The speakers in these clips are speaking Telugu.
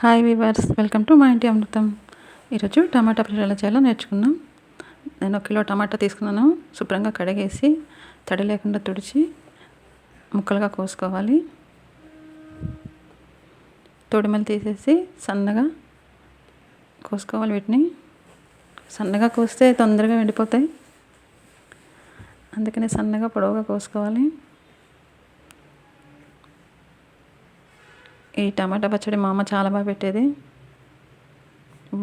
హాయ్ వివర్స్ వెల్కమ్ టు మా ఇంటి అమృతం. ఈరోజు టమాటా పచ్చడి ఎలా చేయాలో నేర్చుకున్నాం. నేను ఒక కిలో టమాటా తీసుకున్నాను. శుభ్రంగా కడిగేసి తడి లేకుండా తుడిచి ముక్కలుగా కోసుకోవాలి. తొడిమలు తీసేసి సన్నగా కోసుకోవాలి వీటిని. సన్నగా కోస్తే తొందరగా ఎండిపోతాయి అందుకని సన్నగా పొడవుగా కోసుకోవాలి. ఈ టమాటా పచ్చడి మా అమ్మ చాలా బాగా పెట్టేది.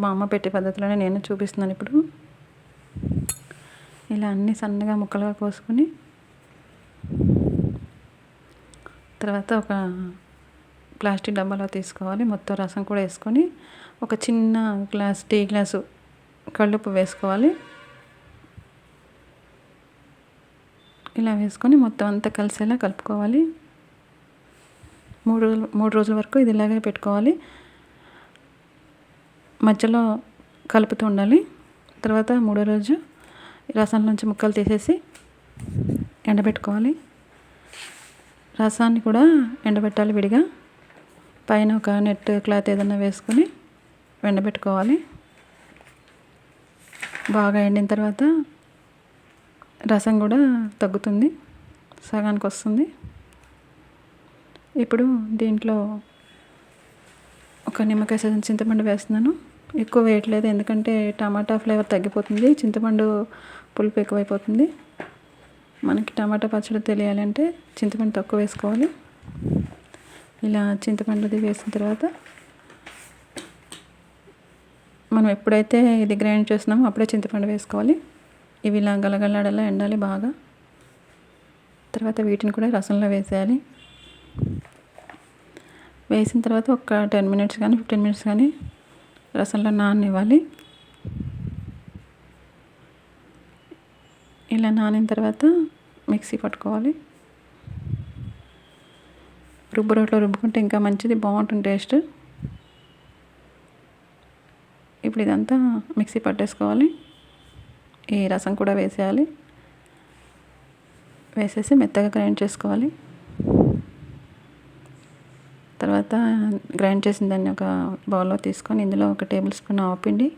మా అమ్మ పెట్టే పద్ధతిలోనే నేను చూపిస్తున్నాను ఇప్పుడు. ఇలా అన్ని సన్నగా ముక్కలుగా కోసుకొని తర్వాత ఒక ప్లాస్టిక్ డబ్బాలో తీసుకోవాలి. మొత్తం రసం కూడా వేసుకొని ఒక చిన్న గ్లాస్ టీ గ్లాసు కళ్ళుప్పు వేసుకోవాలి. ఇలా వేసుకొని మొత్తం అంతా కలిసేలా కలుపుకోవాలి. మూడు రోజులు మూడు రోజుల వరకు ఇది ఇలాగే పెట్టుకోవాలి. మధ్యలో కలుపుతూ ఉండాలి. తర్వాత మూడో రోజు రసం నుంచి ముక్కలు తీసేసి ఎండబెట్టుకోవాలి. రసాన్ని కూడా ఎండబెట్టాలి విడిగా. పైన ఒక నెట్ క్లాత్ ఏదైనా వేసుకొని ఎండబెట్టుకోవాలి. బాగా ఎండిన తర్వాత రసం కూడా తగ్గుతుంది. సగానికి వస్తుంది. ఇప్పుడు దీంట్లో ఒక నిమ్మకాయ సగం చింతపండు వేస్తున్నాను. ఎక్కువ వేయట్లేదు ఎందుకంటే టమాటా ఫ్లేవర్ తగ్గిపోతుంది చింతపండు పులుపు ఎక్కువైపోతుంది. మనకి టమాటా పచ్చడి తెలియాలంటే చింతపండు తక్కువ వేసుకోవాలి. ఇలా చింతపండుది వేసిన తర్వాత మనం ఎప్పుడైతే ఇది గ్రైండ్ చేస్తున్నామో అప్పుడే చింతపండు వేసుకోవాలి. ఇవి ఇలా గలగలాడలా ఎండాలి బాగా. తర్వాత వీటిని కూడా రసంలో వేసేయాలి. వేసిన తర్వాత ఒక టెన్ మినిట్స్ కానీ ఫిఫ్టీన్ మినిట్స్ కానీ రసంలో నాననివ్వాలి. ఇలా నానిన తర్వాత మిక్సీ పట్టుకోవాలి. రుబ్బు రోట్లో రుబ్బుకుంటే ఇంకా మంచిది బాగుంటుంది టేస్ట్. ఇప్పుడు ఇదంతా మిక్సీ పట్టేసుకోవాలి. ఈ రసం కూడా వేసేయాలి. వేసేసి మెత్తగా గ్రైండ్ చేసుకోవాలి. తర్వాత గ్రైండ్ చేసిన దాన్ని ఒక బౌల్లో తీసుకొని ఇందులో ఒక టేబుల్ స్పూన్ ఆవపిండి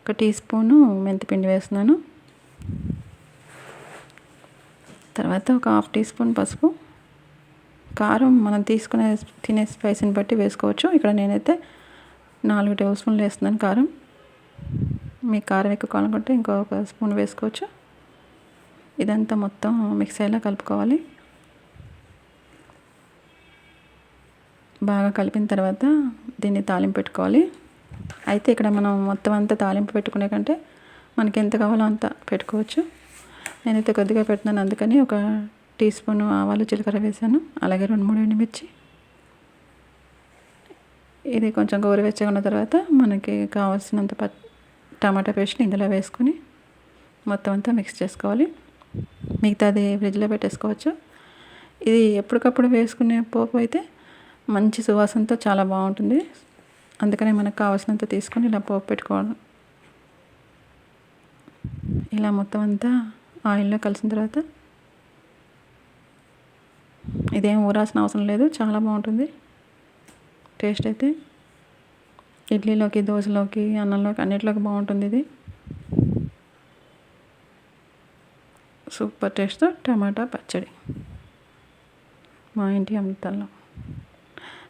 ఒక టీ స్పూను మెంతిపిండి వేస్తున్నాను. తర్వాత ఒక హాఫ్ టీ స్పూన్ పసుపు. కారం మనం తీసుకునే తినే స్పైసీని బట్టి వేసుకోవచ్చు. ఇక్కడ నేనైతే నాలుగు టేబుల్ స్పూన్లు వేస్తున్నాను కారం. మీ కారం ఎక్కువ కావాలనుకుంటే ఇంకొక స్పూన్ వేసుకోవచ్చు. ఇదంతా మొత్తం మిక్స్ అయ్యేలా కలుపుకోవాలి. బాగా కలిపిన తర్వాత దీన్ని తాలింపు పెట్టుకోవాలి. అయితే ఇక్కడ మనం మొత్తం అంతా తాలింపు పెట్టుకునే కంటే మనకి ఎంత కావాలో అంత పెట్టుకోవచ్చు. నేనైతే కొద్దిగా పెడుతున్నాను అందుకని ఒక టీ స్పూన్ ఆవాలు జీలకర్ర వేసాను. అలాగే రెండు మూడు ఎండుమిర్చి. ఇది కొంచెం గోరువెచ్చగా ఉన్న తర్వాత మనకి కావాల్సినంత ప టమాటా పేస్ట్ని ఇందులో వేసుకొని మొత్తం అంతా మిక్స్ చేసుకోవాలి. మిగతాది ఫ్రిడ్జ్లో పెట్టేసుకోవచ్చు. ఇది ఎప్పటికప్పుడు వేసుకునే పోపు అయితే మంచి సువాసనతో చాలా బాగుంటుంది. అందుకనే మనకు కావాల్సినంత తీసుకొని ఇలా పోపు పెట్టుకోవడం ఇలా మొత్తం అంతా ఆయిల్లో కలిసిన తర్వాత ఇదేం ఊరాల్సిన అవసరం లేదు. చాలా బాగుంటుంది. టేస్ట్ అయితే ఇడ్లీలోకి దోశలోకి అన్నంలోకి అన్నిటిలోకి బాగుంటుంది ఇది. సూపర్ టేస్ట్తో టమాటా పచ్చడి మా ఇంటి అమృతాల్లో.